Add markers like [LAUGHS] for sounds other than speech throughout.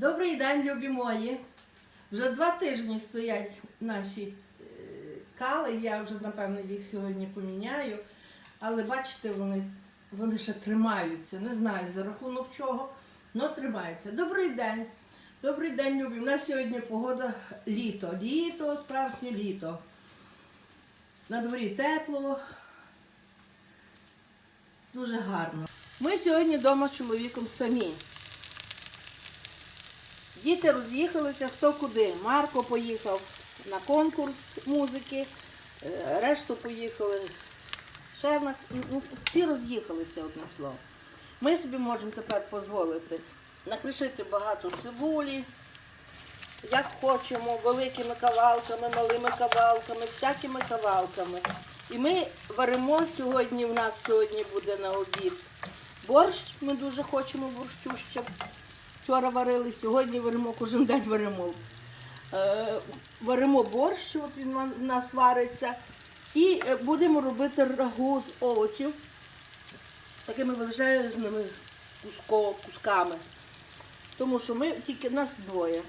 Добрий день, любі мої. Вже два тижні стоять наші е, кали. Я вже, напевно, їх сьогодні поміняю. Але бачите, вони, вони ще тримаються. Не знаю за рахунок чого, але тримаються. Добрий день. Добрий день, любі. У нас сьогодні погода літо. Літо, справжнє літо. На дворі тепло. Дуже гарно. Ми сьогодні вдома з чоловіком самі. Діти роз'їхалися хто куди. Марко поїхав на конкурс музики, е, решту поїхали. Ще на... ну, всі роз'їхалися одним словом. Ми собі можемо тепер дозволити накришити багато цибулі, як хочемо, великими кавалками, малими кавалками, всякими кавалками. І ми варимо сьогодні, в нас сьогодні буде на обід борщ. Ми дуже хочемо борщу, щоб вчора варили, сьогодні варимо, кожен день варимо. Е, варимо борщ, от він у нас вариться. І е, будемо робити рагу з овочів такими величезними кусками. Тому що ми тільки нас двоє.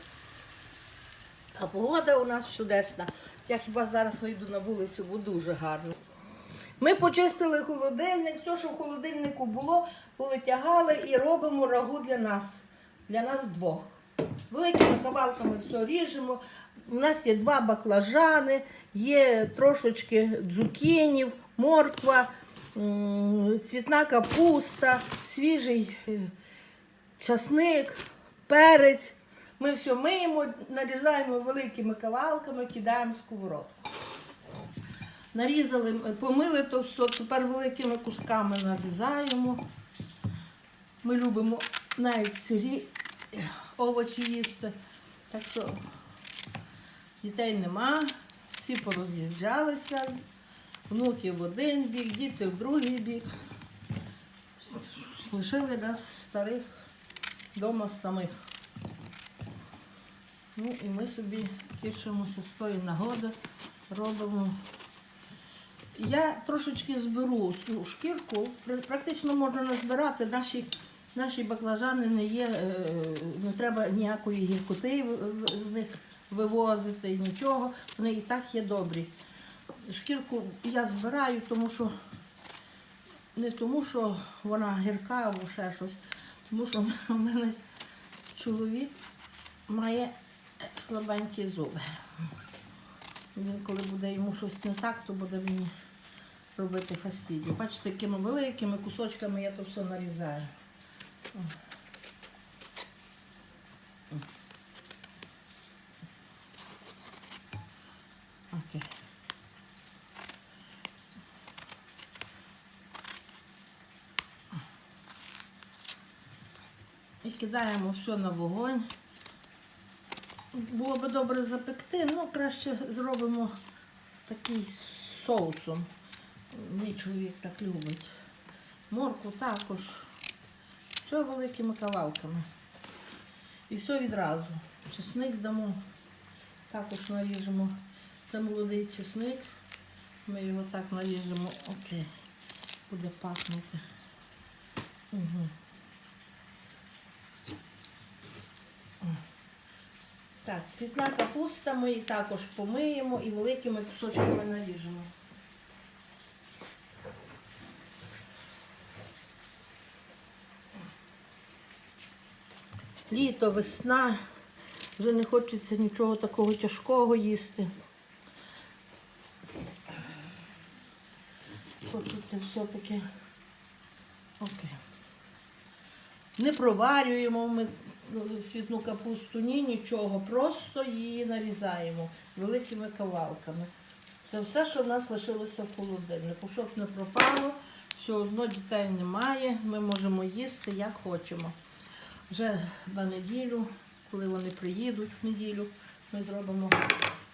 А погода у нас чудесна. Я хіба зараз вийду на вулицю, бо дуже гарно. Ми почистили холодильник, все, що в холодильнику було, повитягали і робимо рагу для нас, для нас двох. Великими кавалками все ріжемо. У нас є два баклажани, є трошечки дзукінів, морква, цвітна капуста, свіжий е, часник, перець. Ми все миємо, нарізаємо великими кавалками, кидаємо в сковородку. Нарізали, помили то все, тепер великими кусками нарізаємо. Ми любимо навіть сирі овочі їсти. Так що дітей нема, всі пороз'їжджалися, внуки в один бік, діти в другий бік. Лишили нас старих вдома самих. Ну і ми собі тішимося з тої нагоди, робимо. Я трошечки зберу цю шкірку, практично можна не збирати, наші, наші баклажани не є, е, не треба ніякої гіркоти з них вивозити, нічого, вони і так є добрі. Шкірку я збираю, тому що не тому, що вона гірка або ще щось, тому що в мене чоловік має слабенькі зуби. Він, коли буде йому щось не так, то буде мені робити фастидію. Бачите, якими великими кусочками я то все нарізаю. Окей. І кидаємо все на вогонь. Було би добре запекти, ну краще зробимо такий з соусом. Мій чоловік так любить. Морку також. Все великими кавалками. І все відразу. Чесник дамо, також наріжемо. Це молодий чесник. Ми його так наріжемо. Окей. Буде пахнути. Угу. Так, цвітна капуста ми її також помиємо і великими кусочками наріжемо. Літо, весна, вже не хочеться нічого такого тяжкого їсти. Хочеться все-таки. Окей. Не проварюємо ми ну, світну капусту, ні, нічого. Просто її нарізаємо великими кавалками. Це все, що в нас лишилося в холодильнику. Щоб не пропало, все одно дітей немає, ми можемо їсти як хочемо. Вже на неділю, коли вони приїдуть в неділю, ми зробимо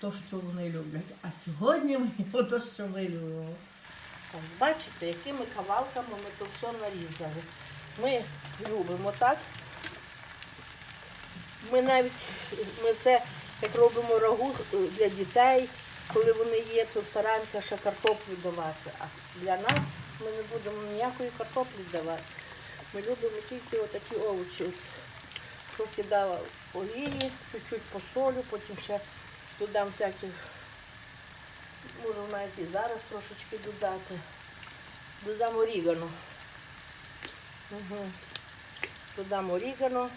те, що вони люблять. А сьогодні ми [LAUGHS] те, що ми любимо. Ось Бачите, якими кавалками ми то все нарізали. Ми любимо так. Ми навіть ми все як робимо рагу для дітей, коли вони є, то стараємося ще картоплю давати. А для нас ми не будемо ніякої картоплі давати. Ми любимо тільки отакі овочі, от, що кидала олії, чуть-чуть посолю, потім ще додам всяких, можу навіть і зараз трошечки додати. Додам орігано. Угу. Додам орігано.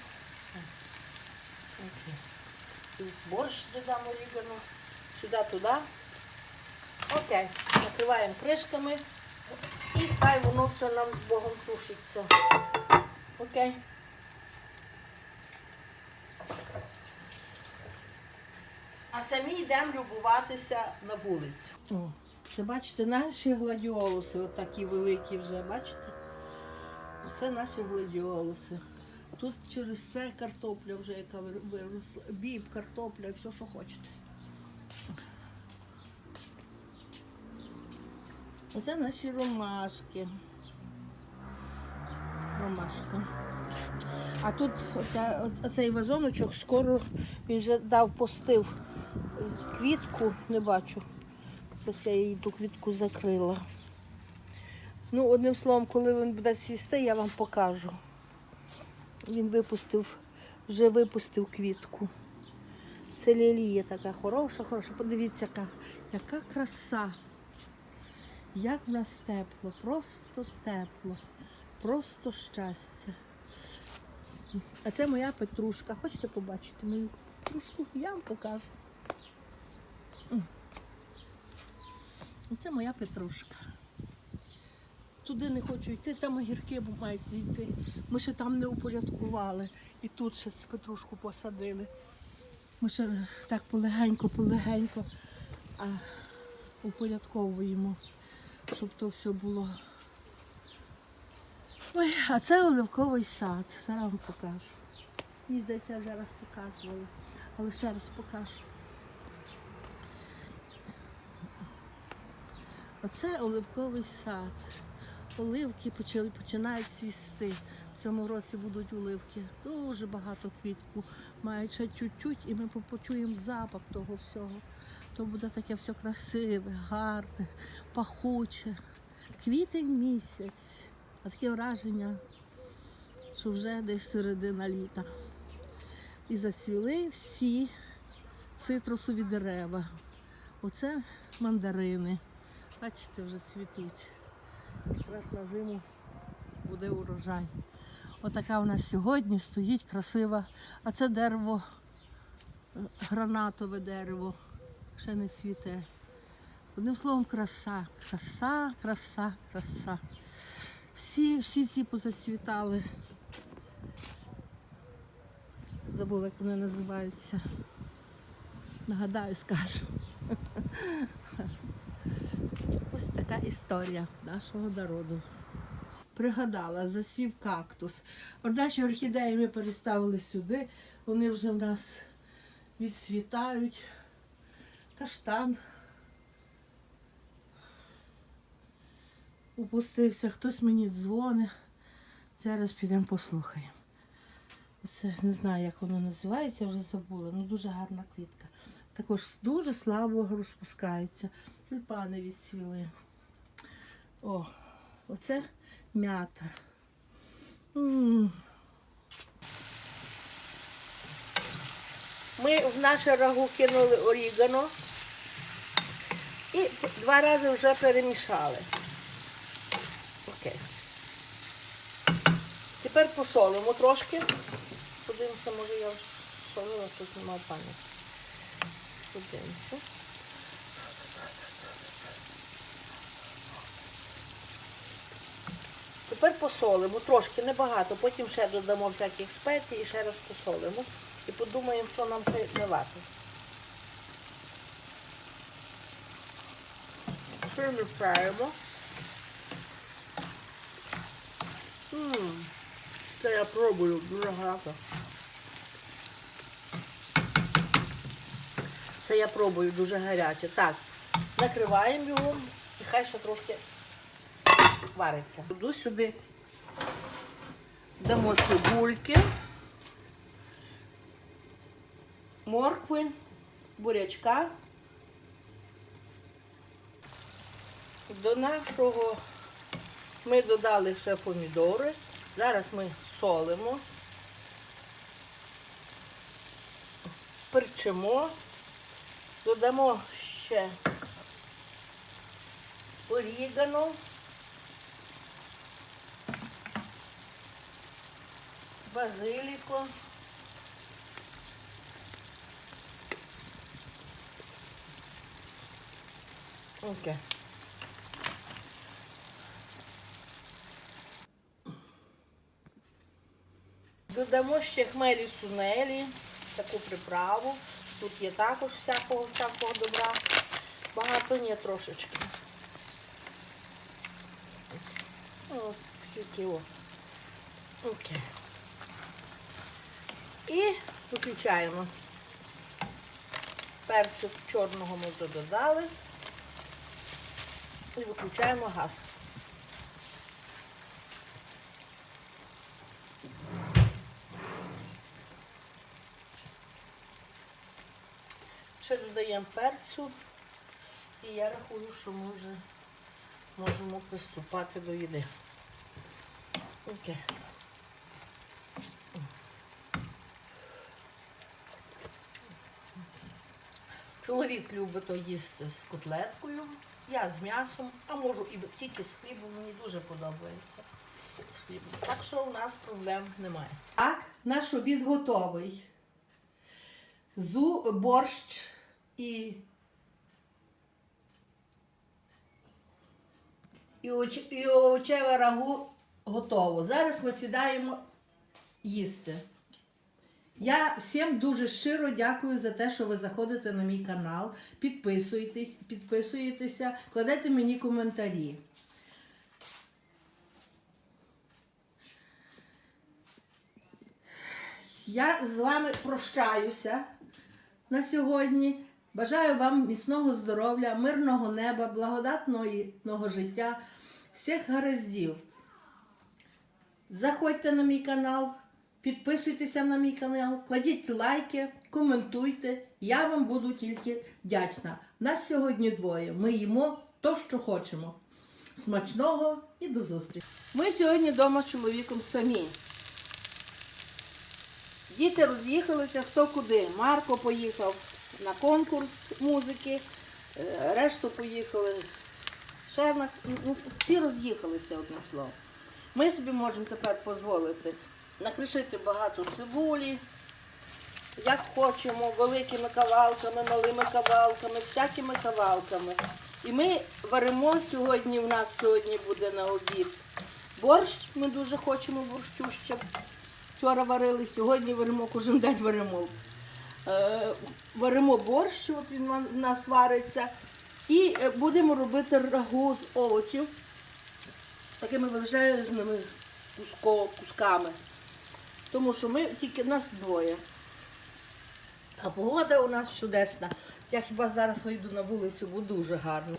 Борщ додам орігано. Сюди, туди. Окей. Накриваємо кришками. І хай воно все нам з Богом тушиться. Окей. А самі йдемо любуватися на вулицю. О, це бачите, наші гладіолуси, от такі великі вже, бачите? Це наші гладіолуси. Тут через це картопля вже яка виросла. Біб, картопля, все, що хочете. Оце наші ромашки. Ромашка. А тут оця, оцей вазоночок скоро він вже дав постив квітку, не бачу. Ось я її ту квітку закрила. Ну, одним словом, коли він буде цвісти, я вам покажу. Він випустив, вже випустив квітку. Це лілія така хороша, хороша. Подивіться, яка, яка краса. Як в нас тепло, просто тепло, просто щастя. А це моя петрушка. Хочете побачити мою петрушку? Я вам покажу. Оце моя петрушка. Туди не хочу йти, там огірки мають зійти. Ми ще там не упорядкували. І тут ще цю петрушку посадили. Ми ще так полегенько, полегенько а, упорядковуємо, щоб то все було. Ой, а це оливковий сад. Зараз вам покажу. Мені здається, я вже раз показувала, але ще раз покажу. Оце оливковий сад. Оливки почали, починають цвісти. В цьому році будуть оливки. Дуже багато квітку. Мають ще чуть-чуть, і ми почуємо запах того всього. То буде таке все красиве, гарне, пахуче. Квітень місяць. А таке враження, що вже десь середина літа. І зацвіли всі цитрусові дерева. Оце мандарини. Бачите, вже цвітуть. Якраз на зиму буде урожай. Отака у нас сьогодні стоїть красива. А це дерево, е, гранатове дерево, ще не цвіте. Одним словом, краса, краса, краса, краса. Всі, всі ці позацвітали. Забула, як вони називаються. Нагадаю, скажу. [LAUGHS] Ось така історія нашого народу. Пригадала, зацвів кактус. Одначе орхідеї ми переставили сюди, вони вже в нас відцвітають. Каштан упустився, хтось мені дзвонить. Зараз підемо послухаємо. Це не знаю, як воно називається, вже забула. Ну дуже гарна квітка. Також дуже слабо розпускається. Тюльпани відцвіли. О, оце м'ята. Ми в наше рагу кинули орігано і два рази вже перемішали. Окей. Тепер посолимо трошки. Подивимося, може я вже солила, тут немає пам'яті. Подивимося. Тепер посолимо, трошки небагато, потім ще додамо всяких спецій і ще раз посолимо. І подумаємо, що нам ще давати. Перемішаємо. Ммм, це я пробую, дуже гарно. Це я пробую дуже гаряче. Так, накриваємо його і хай ще трошки вариться. Буду сюди. Дамо цибульки, моркви, бурячка. До нашого ми додали ще помідори. Зараз ми солимо. перчимо, додамо ще орігано, базиліко. Окей. Додамо ще хмелі сунелі, таку приправу. Тут є також всякого всякого добра. Багато ні трошечки. О, скільки о. Окей. І виключаємо. Перцю чорного ми додали. І виключаємо газ. Ще додаємо перцю. І я рахую, що ми вже можемо приступати до їди. Окей. Чоловік любить то їсти з котлеткою, я з м'ясом, а можу і тільки з хлібом, мені дуже подобається. Так що у нас проблем немає. Так, наш обід готовий. Зу, борщ і, і, оч, і овочеве рагу готово. Зараз ми сідаємо їсти. Я всім дуже щиро дякую за те, що ви заходите на мій канал, підписуєтесь, підписуєтеся, кладете мені коментарі. Я з вами прощаюся на сьогодні. Бажаю вам міцного здоров'я, мирного неба, благодатного життя, всіх гараздів. Заходьте на мій канал, підписуйтеся на мій канал, кладіть лайки, коментуйте. Я вам буду тільки вдячна. Нас сьогодні двоє. Ми їмо то, що хочемо. Смачного і до зустрічі. Ми сьогодні вдома з чоловіком самі. Діти роз'їхалися хто куди. Марко поїхав на конкурс музики, е, решту поїхали. Ще на... ну, всі роз'їхалися одним словом. Ми собі можемо тепер дозволити накришити багато цибулі, як хочемо, великими кавалками, малими кавалками, всякими кавалками. І ми варимо сьогодні, у нас сьогодні буде на обід борщ. Ми дуже хочемо борщу ще. Вчора варили, сьогодні варимо, кожен день варимо. Е, варимо борщ, от він у нас вариться. І е, будемо робити рагу з овочів такими величезними кусками. Тому що ми тільки нас двоє. А погода у нас чудесна. Я хіба зараз вийду на вулицю, бо дуже гарно.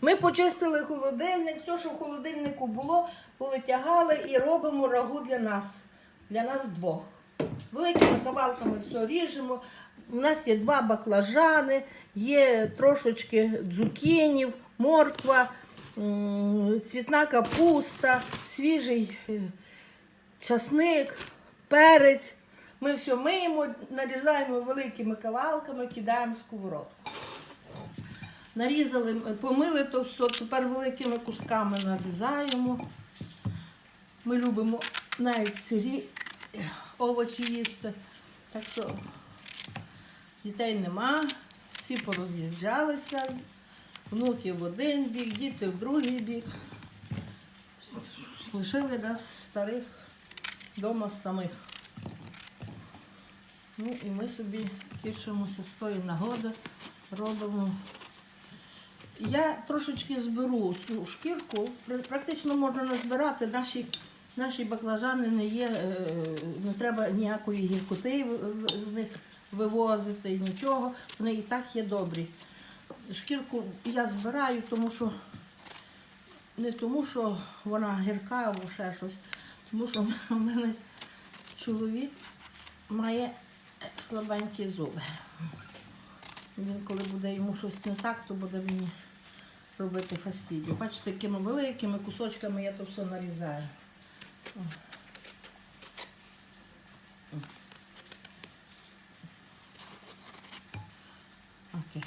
Ми почистили холодильник, все, що в холодильнику було, повитягали і робимо рагу для нас, для нас двох. Великими кавалками все ріжемо. У нас є два баклажани, є трошечки дзукінів, морква, цвітна капуста, свіжий е, часник, перець. Ми все миємо, нарізаємо великими кавалками, кидаємо в сковородку. Нарізали, помили то все, тепер великими кусками нарізаємо. Ми любимо навіть сирі овочі їсти. Так що дітей нема, всі пороз'їжджалися, внуки в один бік, діти в другий бік. Лишили нас старих вдома самих. Ну і ми собі тішимося з тої нагоди, робимо. Я трошечки зберу цю шкірку, практично можна назбирати, наші, наші баклажани не є, е, не треба ніякої гіркоти з них вивозити, нічого, вони і так є добрі. Шкірку я збираю, тому що не тому, що вона гірка або ще щось, тому що в мене чоловік має слабенькі зуби. Він, коли буде йому щось не так, то буде мені робити фастидію. Бачите, такими великими кусочками я то все нарізаю. Окей.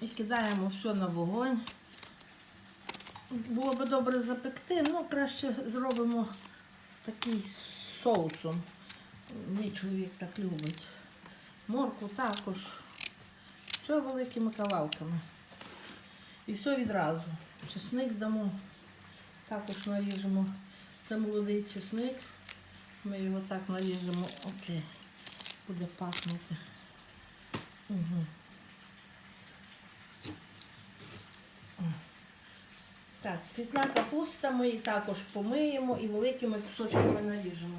І кидаємо все на вогонь. Було би добре запекти, але краще зробимо такий соусом. Мій чоловік так любить. Морку також. Все великими кавалками. І все відразу. Чесник дамо. Також наріжемо. Це молодий чесник. Ми його так наріжемо. Окей. Буде пахнути. Угу. Так, цвітна капуста ми її також помиємо і великими кусочками наріжемо.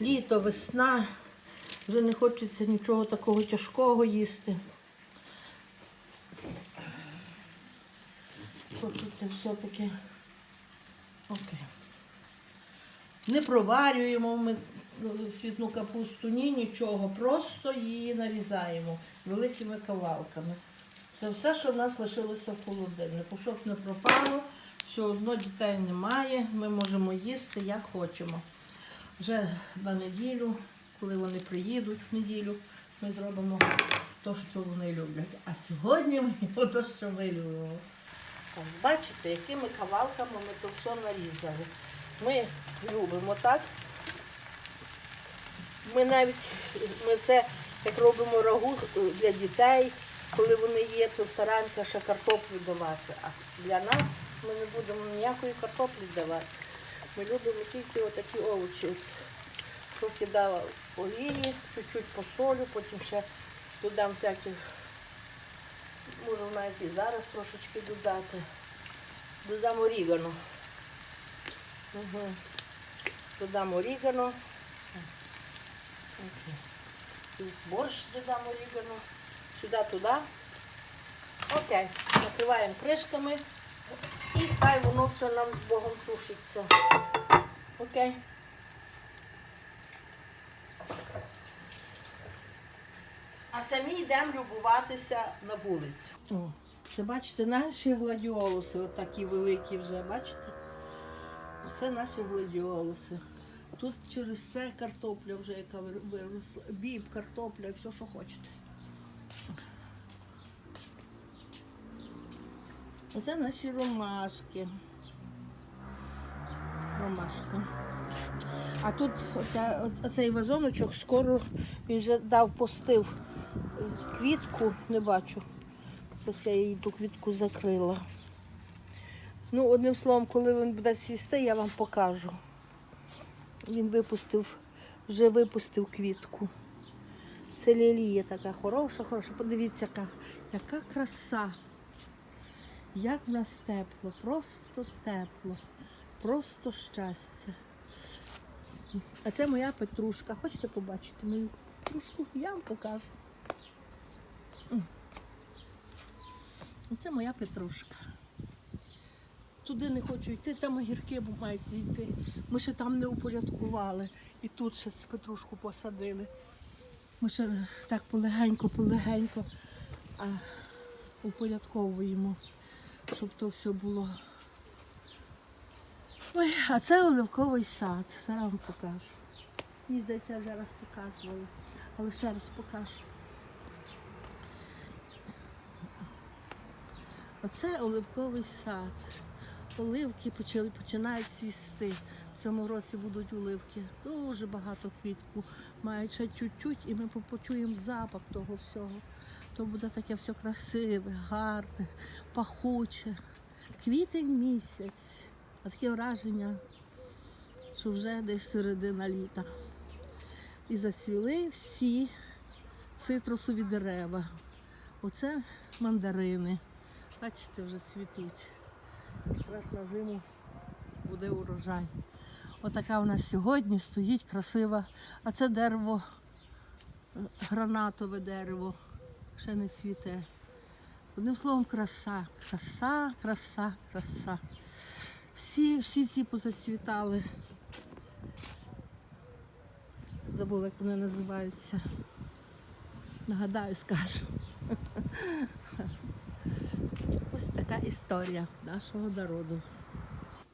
Літо, весна, вже не хочеться нічого такого тяжкого їсти. Це все-таки? Окей. Не проварюємо ми ну, світну капусту, ні, нічого. Просто її нарізаємо великими кавалками. Це все, що в нас лишилося в холодильнику. Щоб не пропало, все одно дітей немає, ми можемо їсти як хочемо. Вже на неділю, коли вони приїдуть в неділю, ми зробимо те, що вони люблять. А сьогодні ми [LAUGHS] їмо те, що ми любимо. Бачите, якими кавалками ми то все нарізали. Ми любимо так. Ми навіть ми все, як робимо рагу для дітей, коли вони є, то стараємося ще картоплю давати. А для нас ми не будемо ніякої картоплі давати. Ми любимо тільки отакі овочі. Трохи дала олії, чуть-чуть посолю, потім ще додам всяких, можу навіть і зараз трошечки додати. Додам орігано. Угу. Додам орігано. Борщ додам орігано. Сюди, туди. Окей. Накриваємо кришками. І хай воно все нам з Богом тушиться. Окей. А самі йдемо любуватися на вулицю. О, це бачите, наші гладіолуси, отакі великі вже, бачите? Це наші гладіолуси. Тут через це картопля вже яка виросла. Біб, картопля, все, що хочете. Оце наші ромашки. Ромашка. А тут оця, оцей вазоночок скоро він вже дав постив квітку, не бачу. Ось я її ту квітку закрила. Ну, одним словом, коли він буде цвісти, я вам покажу. Він випустив, вже випустив квітку. Це лілія така хороша, хороша. Подивіться, яка, яка краса. Як в нас тепло, просто тепло, просто щастя. А це моя петрушка. Хочете побачити мою петрушку? Я вам покажу. Оце моя петрушка. Туди не хочу йти, там огірки мають зійти. Ми ще там не упорядкували. І тут ще петрушку посадили. Ми ще так полегенько, полегенько а, упорядковуємо, щоб то все було. Ой, а це оливковий сад. Зараз вам покажу. Мені здається, я вже раз показувала, але ще раз покажу. Оце оливковий сад. Оливки почали, починають цвісти. В цьому році будуть оливки. Дуже багато квітку. Мають ще чуть-чуть, і ми почуємо запах того всього. То буде таке все красиве, гарне, пахуче. Квітень місяць. А таке враження, що вже десь середина літа. І зацвіли всі цитрусові дерева. Оце мандарини. Бачите, вже цвітуть. Якраз на зиму буде урожай. Отака у нас сьогодні стоїть красива. А це дерево, е, гранатове дерево, ще не цвіте. Одним словом, краса, краса, краса, краса. Всі, всі ці позацвітали. Забула, як вони називаються. Нагадаю, скажу. [LAUGHS] Ось така історія нашого народу.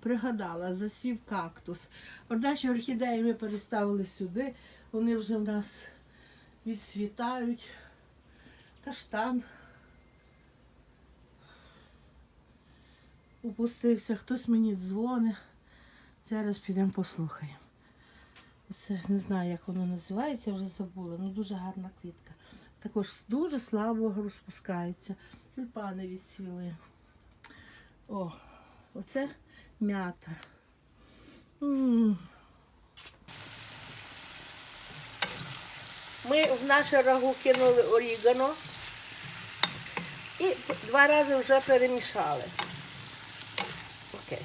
пригадала, зацвів кактус. Одначе орхідеї ми переставили сюди, вони вже в нас відцвітають. Каштан. Упустився, хтось мені дзвонить. Зараз підемо послухаємо. Це не знаю, як воно називається, вже забула. Ну дуже гарна квітка. Також дуже слабо розпускається. Тюльпани відцвіли. О, оце м'ята. Ми в наше рагу кинули орігано і два рази вже перемішали. Окей.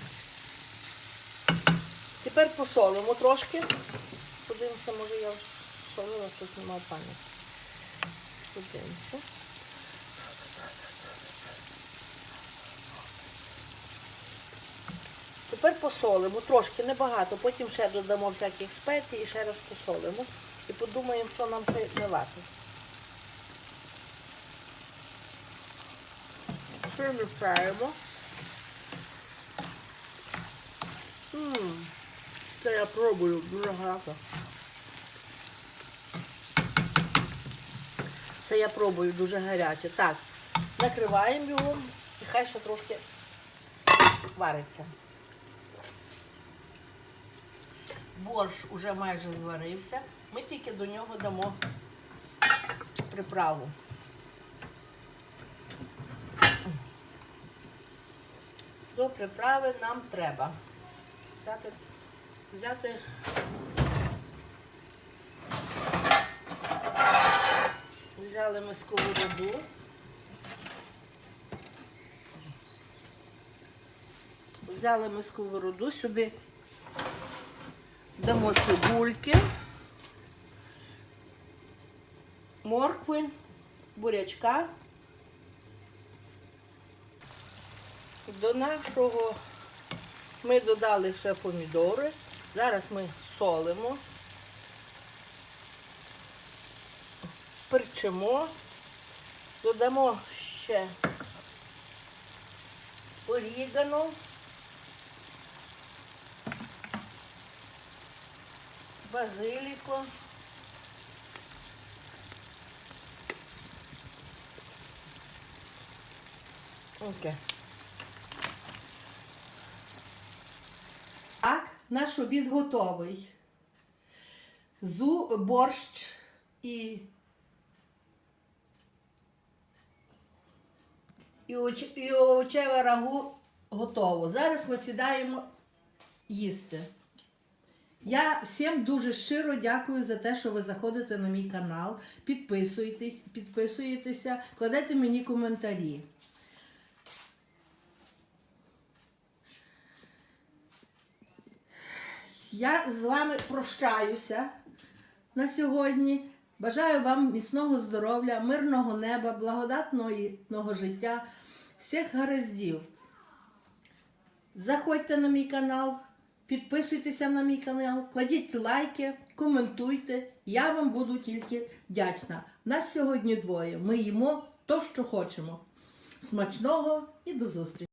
Тепер посолимо трошки. Подивимося, може я солила, тут немає пам'яті. Подивимося. Тепер посолимо, трошки небагато, потім ще додамо всяких спецій і ще раз посолимо. І подумаємо, що нам ще не варто. Перемішаємо. М, Це я пробую дуже гарно. Це я пробую дуже гаряче. Так, накриваємо його і хай ще трошки вариться. Борщ уже майже зварився. Ми тільки до нього дамо приправу. Приправи нам треба взяти, взяти взяли ми сковороду. Взяли ми сковороду, сюди дамо цибульки, моркви, бурячка. До нашого ми додали ще помідори. Зараз ми солимо, перчимо, додамо ще орігано. базиліко. Окей. Наш обід готовий. Зу, борщ і, і, оч, і овочеве рагу готово. Зараз ми сідаємо їсти. Я всім дуже щиро дякую за те, що ви заходите на мій канал, підписуєтесь, підписуєтеся, кладете мені коментарі. Я з вами прощаюся на сьогодні. Бажаю вам міцного здоров'я, мирного неба, благодатного життя, всіх гараздів. Заходьте на мій канал, підписуйтеся на мій канал, кладіть лайки, коментуйте. Я вам буду тільки вдячна. Нас сьогодні двоє. Ми їмо то, що хочемо. Смачного і до зустрічі!